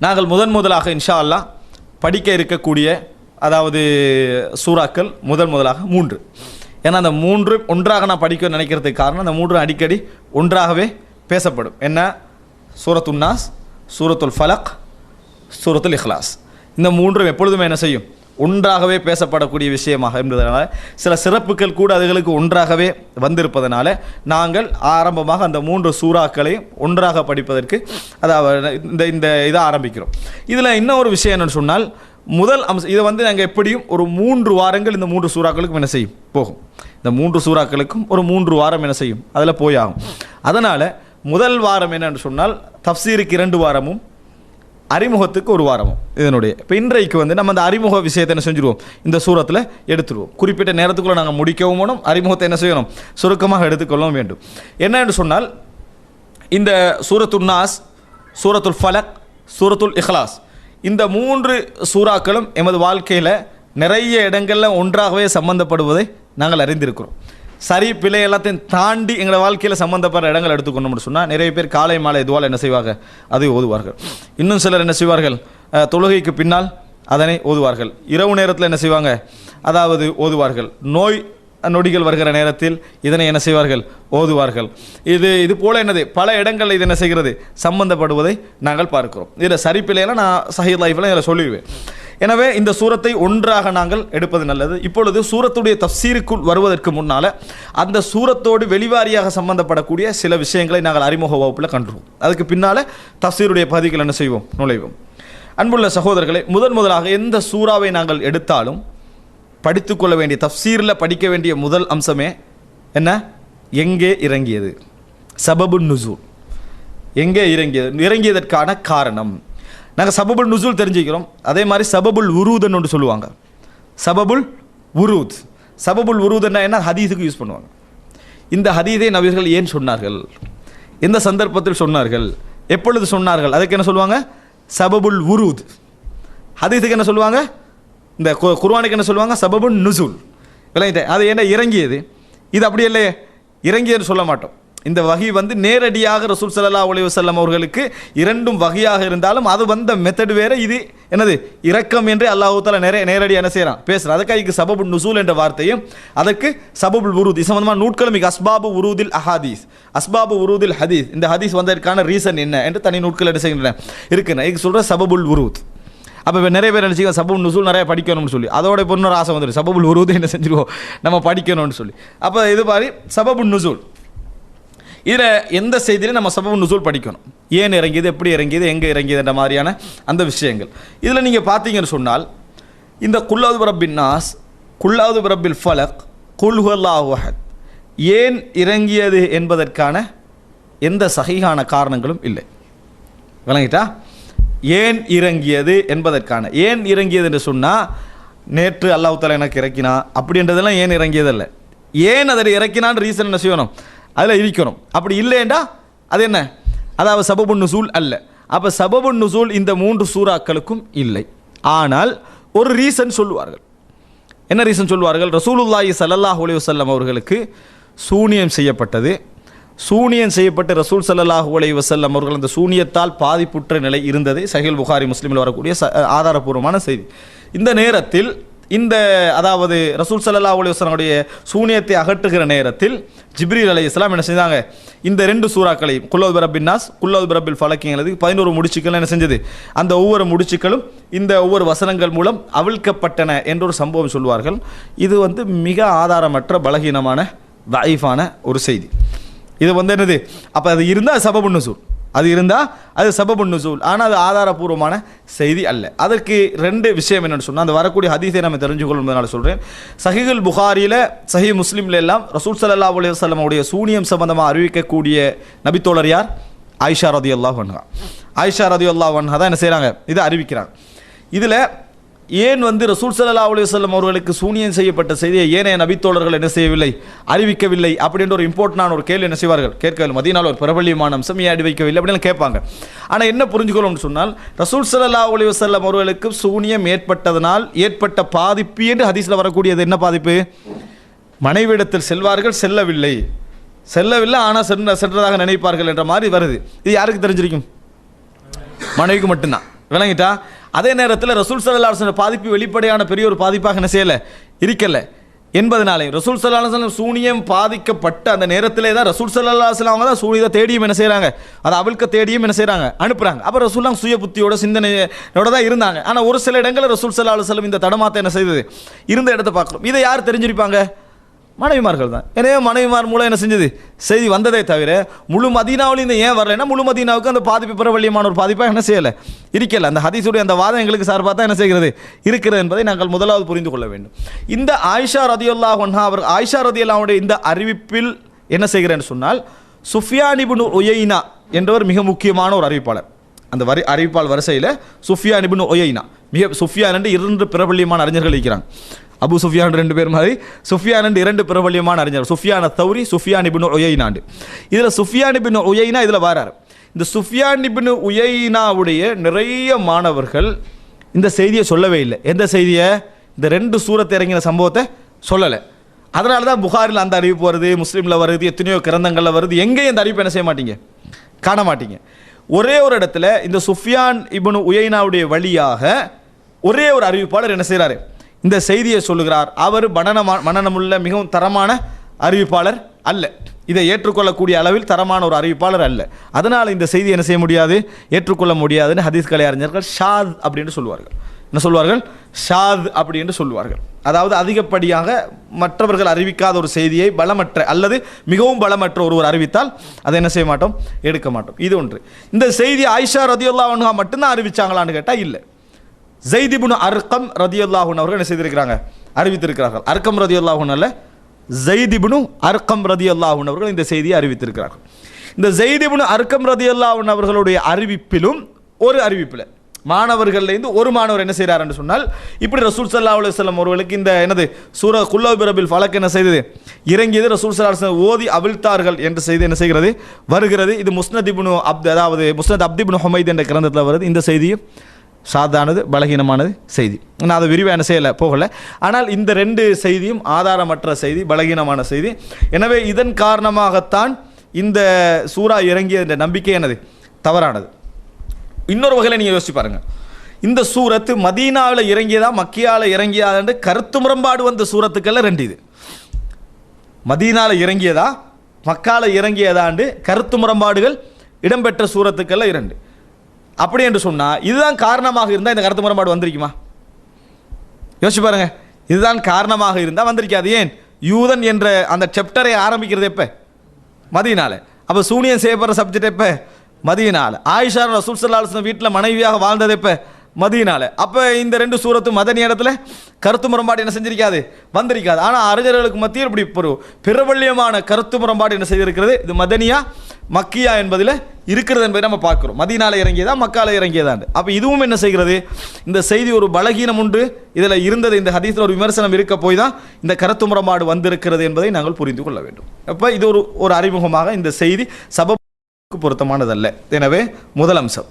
நாங்கள் முதன் முதலாக இன்ஷா அல்லா படிக்க இருக்கக்கூடிய அதாவது சூறாக்கள் முதல் முதலாக மூன்று. ஏன்னா அந்த மூன்று ஒன்றாக நான் படிக்க நினைக்கிறதுக்கு காரணம் அந்த மூன்று அடிக்கடி ஒன்றாகவே பேசப்படும். என்ன? சூரத்துன்னாஸ் சூரத்துல் ஃபலக் சூரத்துல் இஹ்லாஸ் இந்த மூன்றும் எப்பொழுதுமே என்ன செய்யும்? ஒன்றாகவே பேசப்படக்கூடிய விஷயமாக என்பதனால சில சிறப்புகள் கூட அதுகளுக்கு ஒன்றாகவே வந்திருப்பதனால நாங்கள் ஆரம்பமாக அந்த மூன்று சூறாக்களையும் ஒன்றாக படிப்பதற்கு அதாவது இந்த இந்த இதை ஆரம்பிக்கிறோம். இதில் இன்னொரு விஷயம் என்னென்னு சொன்னால் முதல் அம்சம் இதை வந்து நாங்கள் எப்படியும் ஒரு மூன்று வாரங்கள் இந்த மூன்று சூறாக்களுக்கும் என்ன செய்யும்? போகும். இந்த மூன்று சூறாக்களுக்கும் ஒரு மூன்று வாரம் என்ன செய்யும்? அதில் போயாகும். அதனால் முதல் வாரம் என்னென்னு சொன்னால் தப்சீருக்கு இரண்டு வாரமும் அறிமுகத்துக்கு ஒரு வாரமும் இதனுடைய இப்போ இன்றைக்கு வந்து நம்ம அந்த அறிமுக விஷயத்தை என்ன செஞ்சுருவோம்? இந்த சூரத்தில் எடுத்துருவோம். குறிப்பிட்ட நேரத்துக்குள்ளே நாங்கள் முடிக்கவும் வேணும் அறிமுகத்தை என்ன செய்யணும்? சுருக்கமாக எடுத்துக்கொள்ளவும் வேண்டும். என்னன்னு சொன்னால் இந்த சூரத்துல் நாஸ் சூரத்துல் ஃபலக் சூரத்துல் இஹ்லாஸ் இந்த மூன்று சூறாக்களும் எமது வாழ்க்கையில் நிறைய இடங்களில் ஒன்றாகவே சம்பந்தப்படுவதை நாங்கள் அறிந்திருக்கிறோம். சரி பிழை எல்லாத்தையும் தாண்டி எங்களை வாழ்க்கையில் சம்மந்தப்படுற இடங்கள் எடுத்துக்கணும்னு சொன்னால் நிறைய பேர் காலை மாலை இதுவால் என்ன செய்வாங்க அதை ஓதுவார்கள். இன்னும் சிலர் என்ன செய்வார்கள்? தொழுகைக்கு பின்னால் அதனை ஓதுவார்கள். இரவு நேரத்தில் என்ன செய்வாங்க? அதாவது ஓதுவார்கள். நோய் நொடிகள் வருகிற நேரத்தில் இதனை என்ன செய்வார்கள்? ஓதுவார்கள். இது இது போல என்னது? பல இடங்களில் இது என்ன செய்கிறது? சம்பந்தப்படுவதை நாங்கள் பார்க்கிறோம். இதில் சரிப்பிலையெல்லாம் நான் சஹீத் லைஃப்பில் இதில் சொல்லிடுவேன். எனவே இந்த சூரத்தை ஒன்றாக நாங்கள் எடுப்பது நல்லது. இப்பொழுது சூரத்துடைய தப்சீருக்குள் வருவதற்கு முன்னால் அந்த சூரத்தோடு வெளிவாரியாக சம்பந்தப்படக்கூடிய சில விஷயங்களை நாங்கள் அறிமுக வகுப்பில் கண்டுருவோம். அதுக்கு பின்னால் தஃசீருடைய பகுதிகள் என்ன செய்வோம்? நுழைவோம். அன்புள்ள சகோதரர்களை முதன் முதலாக எந்த சூறாவை நாங்கள் எடுத்தாலும் படித்துக்கொள்ள வேண்டிய தஃசீரில் படிக்க வேண்டிய முதல் அம்சமே என்ன? எங்கே இறங்கியது? சபபுல் நுசூல். எங்கே இறங்கியது? இறங்கியதற்கான காரணம். நாங்கள் சபபுல் நுசூல் தெரிஞ்சுக்கிறோம். அதே மாதிரி சபபுல் உருதுன்னு ஒன்று சொல்லுவாங்க. சபபுல் உருத். சபபுல் உருதுன்னா என்ன? ஹதீஸுக்கு யூஸ் பண்ணுவாங்க. இந்த ஹதீதை நபிகள் ஏன் சொன்னார்கள்? எந்த சந்தர்ப்பத்தில் சொன்னார்கள். எப்பொழுது சொன்னார்கள்? அதுக்கு என்ன சொல்லுவாங்க? சபபுல் உருத். ஹதீஸுக்கு என்ன சொல்லுவாங்க? இந்த கு- என்ன சொல்லுவாங்க? சபபுன் நுசூல். விளங்கிட்டேன். அது என்ன இறங்கியது? இது அப்படி இல்லையே. இறங்கியதுன்னு சொல்ல மாட்டோம். இந்த வகை வந்து நேரடியாக ரசூல் சல்லா அலைஹி வஸல்லம் அவர்களுக்கு இரண்டும் வகையாக இருந்தாலும் அது வந்த மெத்தடு வேற. இது என்னது? இரக்கம் என்று அல்லாஹ் நிறைய நேரடியாக என்ன செய்கிறான் பேசுகிறான் அதுக்கு இதுக்கு சபபுல் நுசூல் என்ற வார்த்தையும் அதற்கு சபபுல் உருத். இது சம்பந்தமான நூட்களும் மிக அஸ்பாபு உருதில் அஹாதீஸ். அஸ்பாபு உருதில் ஹதீஸ். இந்த ஹதீஸ் வந்ததற்கான ரீசன் என்ன? என்று தனி நூட்கள் என்ன செய்கின்றன? இருக்குன்னு. இதுக்கு சொல்கிற சபபுல் உருத். அப்போ இப்போ நிறைய பேர் நினச்சிக்க சபபுல் நுசூல் நிறைய படிக்கணும்னு சொல்லி. அதோட இப்போ இன்னொரு ஆசை வந்துடும் சபபுல் உருவது என்ன செஞ்சிருவோம் நம்ம படிக்கணும்னு சொல்லி. அப்போ இது மாதிரி சபபுல் நுசூல். இதில் எந்த செய்தியிலும் நம்ம சபபுல் நுசூல் படிக்கணும். ஏன் இறங்கியது எப்படி இறங்கியது எங்கே இறங்கியதுன்ற மாதிரியான அந்த விஷயங்கள். இதில் நீங்கள் பார்த்தீங்கன்னு சொன்னால் இந்த குல்லாது பிரபின் நாஸ் குல்லாது பிரபில் ஃபலக் குல்ஹல்லாஹத் ஏன் இறங்கியது என்பதற்கான எந்த சகிகான காரணங்களும் இல்லை. விளங்கிட்டா? ஏன் இறங்கியது என்பதற்கான ஏன் இறங்கியது என்று சொன்னால் நேற்று அல்லாஹால எனக்கு இறக்கினா அப்படின்றதெல்லாம் ஏன் இறங்கியதல்ல. ஏன் அதை இறக்கினான்னு ரீசன் என்ன செய்யணும்? அதில் இருக்கணும். அப்படி இல்லைண்டா அது என்ன? அதாவது சபபுன் நுசூல் அல்ல. அப்போ சபபுன் நுசூல் இந்த மூன்று சூறாக்களுக்கும் இல்லை. ஆனால் ஒரு ரீசன் சொல்லுவார்கள். என்ன ரீசன் சொல்லுவார்கள்? ரசூலுல்லாஹி சல்லாஹ் அலி வல்லம் அவர்களுக்கு சூனியம் செய்யப்பட்டது. சூனியம் செய்யப்பட்டு ரசூல் சல்லாஹூ அலி வசல்லம் அவர்கள் அந்த சூனியத்தால் பாதிப்புற்ற நிலை இருந்தது. சஹில் புகாரி முஸ்லீமில் வரக்கூடிய ச- ஆதாரபூர்வமான செய்தி. இந்த நேரத்தில் இந்த அதாவது ரசூல் சல்லா அலி வஸ்லனுடைய சூனியத்தை அகற்றுகிற நேரத்தில் ஜிப்ரீல் அலைஹிஸ்ஸலாம் என்ன செஞ்சாங்க? இந்த ரெண்டு சூறாக்களையும் குல்லோத் பிரபின் நாஸ் குல்லோத் பிரபில் ஃபலக்கிங்கிறது பதினோரு முடிச்சுக்கள் என்ன செஞ்சது? அந்த ஒவ்வொரு முடிச்சுக்களும் இந்த ஒவ்வொரு வசனங்கள் மூலம் அவிழ்க்கப்பட்டன என்ற ஒரு சம்பவம் சொல்வார்கள். இது வந்து மிக ஆதாரமற்ற பலகீனமான வைஃபான ஒரு செய்தி. இது வந்து என்னது? அப்போ அது இருந்தால் சபபு நுசூல். அது இருந்தால் அது சபபு நுசூல். ஆனால் அது ஆதாரபூர்வமான செய்தி அல்ல. அதற்கு ரெண்டு விஷயம் என்னென்னு சொன்னால் அந்த வரக்கூடிய ஹதீஸை நம்ம தெரிஞ்சுக்கொள்ளும் சொல்கிறேன் சஹிகுல் புகாரியில் சஹி முஸ்லீம்ல எல்லாம் ரசூல் சல்லா அலி வல்லமுடைய சூனியம் சம்பந்தமாக அறிவிக்கக்கூடிய நபித்தோழர் யார்? ஆயிஷா ரதி அல்லாஹ் வன்ஹா ஆயிஷா ரதி அல்லாஹ் வன்ஹா தான் என்ன செய்கிறாங்க இதை அறிவிக்கிறாங்க. இதில் ஏன் வந்து ரசூல் சல்லா அலைஹி அவர்களுக்கு சூனியம் செய்யப்பட்ட செய்தியை ஏனைய நபித்தோழர்கள் என்ன செய்யவில்லை? அறிவிக்கவில்லை அப்படின்ற ஒரு இம்பார்ட்டண்டான ஒரு கேள்வி என்ன செய்வார்கள்? கேட்கவில்லை. மதியனால் ஒரு பிரபலியமான அம்சம் ஏன் அறிவிக்கவில்லை அப்படின்னு கேட்பாங்க. ஆனால் என்ன புரிஞ்சுக்கணும்னு சொன்னால் ரசூல் சல்லா அலைஹி அவர்களுக்கு சூனியம் ஏற்பட்டதனால் ஏற்பட்ட பாதிப்பு என்று ஹதீஸில் வரக்கூடியது என்ன பாதிப்பு? மனைவிடத்தில் செல்வார்கள் செல்லவில்லை. செல்லவில்லை ஆனால் சென்ற சென்றதாக நினைப்பார்கள் என்ற மாதிரி வருது. இது யாருக்கு தெரிஞ்சிருக்கும்? மனைவிக்கு மட்டும்தான். விளங்கிட்டா? அதே நேரத்தில் ரசூல் சல்லா பாதிப்பு வெளிப்படையான பெரிய ஒரு பாதிப்பாக என்ன செய்யலை? இருக்கலை. என்பதனாலே ரசூல் சல்லா சூனியம் பாதிக்கப்பட்ட அந்த நேரத்திலே தான் ரசூல் சல்லா அலுவலம் அவங்க தான் சூனியத்தை தேடியும் என்ன செய்கிறாங்க அதை அவிழ்க்க தேடியும் என்ன செய்கிறாங்க அனுப்புகிறாங்க அப்போ ரசூல்லாம் சுய புத்தியோட சிந்தனையோட தான் இருந்தாங்க. ஆனால் ஒரு சில இடங்களில் ரசூல் சல்லா அலுவலம் இந்த தடமாத்தை என்ன செய்தது? இருந்த இடத்தை பார்க்குறோம். இதை யார் தெரிஞ்சிருப்பாங்க? மனைவிமார்கள் தான் எனவே மனைவிமார் மூலம் என்ன செஞ்சது? செய்தி வந்ததே தவிர முழு மதீனாவில் இந்த ஏன் வரலைன்னா முழு மதீனாவுக்கு அந்த பாதிப்பு பிரபல்யமான ஒரு பாதிப்பாக என்ன செய்யலை? இருக்கல. அந்த ஹதீஸுடைய அந்த வாதம் எங்களுக்கு சார்பாக தான் என்ன செய்கிறது? இருக்கிறது என்பதை நாங்கள் முதலாவது புரிந்து கொள்ள வேண்டும். இந்த ஆயிஷா ரதியுல்லா ஒன்னா அவர் ஆயிஷா ரதியுல்லாவுடைய இந்த அறிவிப்பில் என்ன செய்கிறேன்னு சொன்னால் சுஃபியானிபுன் ஒயைனா என்றவர் மிக முக்கியமான ஒரு அறிவிப்பாளர். அந்த வரி அறிவிப்பாளர் வரிசையில் சுஃபியானிபுன் இப்னு மிக சுஃபியான் என்று இரண்டு பிரபல்யமான அறிஞர்கள் இருக்கிறாங்க. அபு சுஃபியான் ரெண்டு பேர் மாதிரி. சுஃபியான் என்று இரண்டு பிரபல்யமான அறிஞர். சுஃபியான தௌரி சுஃபியான் இபின் ஒயைனாண்டு இதில் சுஃபியான் இபின் உயைனா இதில் வராரு. இந்த சுஃபியான் இபின் உயைனாவுடைய நிறைய மாணவர்கள் இந்த செய்தியை சொல்லவே இல்லை. எந்த செய்தியை? இந்த ரெண்டு சூரத்தை இறங்கின சம்பவத்தை சொல்லலை. அதனால தான் புகாரில் அந்த அறிவிப்பு வருது முஸ்லீமில் வருது எத்தனையோ கிரந்தங்களில் வருது. எங்கேயும் இந்த அறிவிப்பு என்ன செய்ய மாட்டீங்க? காண மாட்டீங்க. ஒரே ஒரு இடத்துல இந்த சுஃபியான் இப்னு உயைனாவுடைய வழியாக ஒரே ஒரு அறிவிப்பாளர் என்ன செய்கிறாரு இந்த செய்தியை சொல்லுகிறார். அவர் மனநமா மனநமுள்ள மிகவும் தரமான அறிவிப்பாளர் அல்ல. இதை ஏற்றுக்கொள்ளக்கூடிய அளவில் தரமான ஒரு அறிவிப்பாளர் அல்ல. அதனால் இந்த செய்தி என்ன செய்ய முடியாது? ஏற்றுக்கொள்ள முடியாதுன்னு ஹதீஸ் கலை அறிஞர்கள் ஷாத் அப்படின்னு சொல்லுவார்கள். என்ன சொல்வார்கள் ஷாத் அப்படி என்று சொல்லுவார்கள். அதாவது அதிகப்படியாக மற்றவர்கள் அறிவிக்காத ஒரு செய்தியை பலமற்ற அல்லது மிகவும் பலமற்ற ஒருவர் அறிவித்தால் அதை என்ன செய்ய மாட்டோம்? எடுக்க மாட்டோம். இது ஒன்று. இந்த செய்தி ஆயிஷா ரதியுல்லா அன்ஹா மட்டும்தான் அறிவிச்சாங்களான்னு கேட்டால் இல்லை. ஜெய்திபுன் அர்க்கம் ரதியுல்லாஹூன் அவர்கள் என்ன செய்திருக்கிறாங்க? அறிவித்திருக்கிறார்கள். அர்க்கம் ரதியுல்லாஹூன் அல்ல ஜெய்திபுனு அர்க்கம் ரதியுல்லாஹூன் அவர்கள் இந்த செய்தியை அறிவித்திருக்கிறார்கள். இந்த ஜெய்திபுனு அர்க்கம் ரதியுல்லாஹூன் அவர்களுடைய அறிவிப்பிலும் ஒரு அறிவிப்பில் மாணவர்கள்லேருந்து ஒரு மாணவர் என்ன செய்கிறாருன்னு சொன்னால் இப்படி ரசூல் சல்லா அலுவலம் ஒருவர்களுக்கு இந்த என்னது சூர குல்லோ பிரபில் ஃபலக் என்ன செய்தது? இறங்கியது ரசூல் சல்லா ஓதி அவிழ்த்தார்கள் என்ற செய்து என்ன செய்கிறது? வருகிறது. இது முஸ்னத் இப்னு அப்து அதாவது முஸ்னத் அப்திபுன் ஹொமைத் என்ற கிரந்தத்தில் வருது. இந்த செய்தியும் சாதானது பலகீனமானது செய்தி. நான் அதை விரிவாக என்ன செய்யலை போகலை. ஆனால் இந்த ரெண்டு செய்தியும் ஆதாரமற்ற செய்தி பலகீனமான செய்தி. எனவே இதன் காரணமாகத்தான் இந்த சூறா இறங்கிய இந்த நம்பிக்கை என்னது? தவறானது. இன்னொரு வகையில் நீங்கள் யோசிச்சு பாருங்கள் இந்த சூரத்து மதீனாவில் இறங்கியதா மக்கியாவில் இறங்கியதான்னு கருத்து முரண்பாடு வந்த சூரத்துக்கெல்லாம் ரெண்டு இது. மதீனாவில் இறங்கியதா மக்கால இறங்கியதாண்டு கருத்து முரண்பாடுகள் இடம்பெற்ற சூரத்துக்கெல்லாம் இரண்டு. அப்படி என்று சொன்னால் இதுதான் காரணமாக இருந்தால் இந்த கருத்து முரண்பாடு வந்திருக்குமா? யோசிச்சு பாருங்க. இதுதான் காரணமாக இருந்தால் வந்திருக்காது. ஏன்? யூதன் என்ற அந்த செப்டரை ஆரம்பிக்கிறது எப்போ? மதியனால். அப்போ சூனியன் செய்யப்படுற சப்ஜெக்ட் எப்போ? மதியனால். ஆயிஷா ரசூல் சல்லாஹ் வீட்டில் மனைவியாக வாழ்ந்தது எப்போ? மதியனால. அப்போ இந்த ரெண்டு சூரத்து மதனி இடத்துல கருத்து முரண்பாடு என்ன செஞ்சிருக்காது? வந்திருக்காது. ஆனால் அறிஞர்களுக்கு மத்தியில் இப்படி ஒரு பிரபல்யமான கருத்து முரண்பாடு என்ன செய்திருக்கிறது? இது மதனியா மக்கியா என்பதில் இருக்கிறது என்பதை நம்ம பார்க்குறோம். மதியனால இறங்கியதா மக்கால இறங்கியதாண்டு. அப்போ இதுவும் என்ன செய்கிறது? இந்த செய்தி ஒரு பலகீனம் உண்டு. இதில் இருந்தது இந்த ஹதீஸில் ஒரு விமர்சனம் இருக்க போய் தான் இந்த கருத்து முரண்பாடு வந்திருக்கிறது என்பதை நாங்கள் புரிந்து கொள்ள வேண்டும். அப்போ இது ஒரு ஒரு அறிமுகமாக இந்த செய்தி சப பொருத்தமானதல்ல. எனவே முதல் அம்சம்.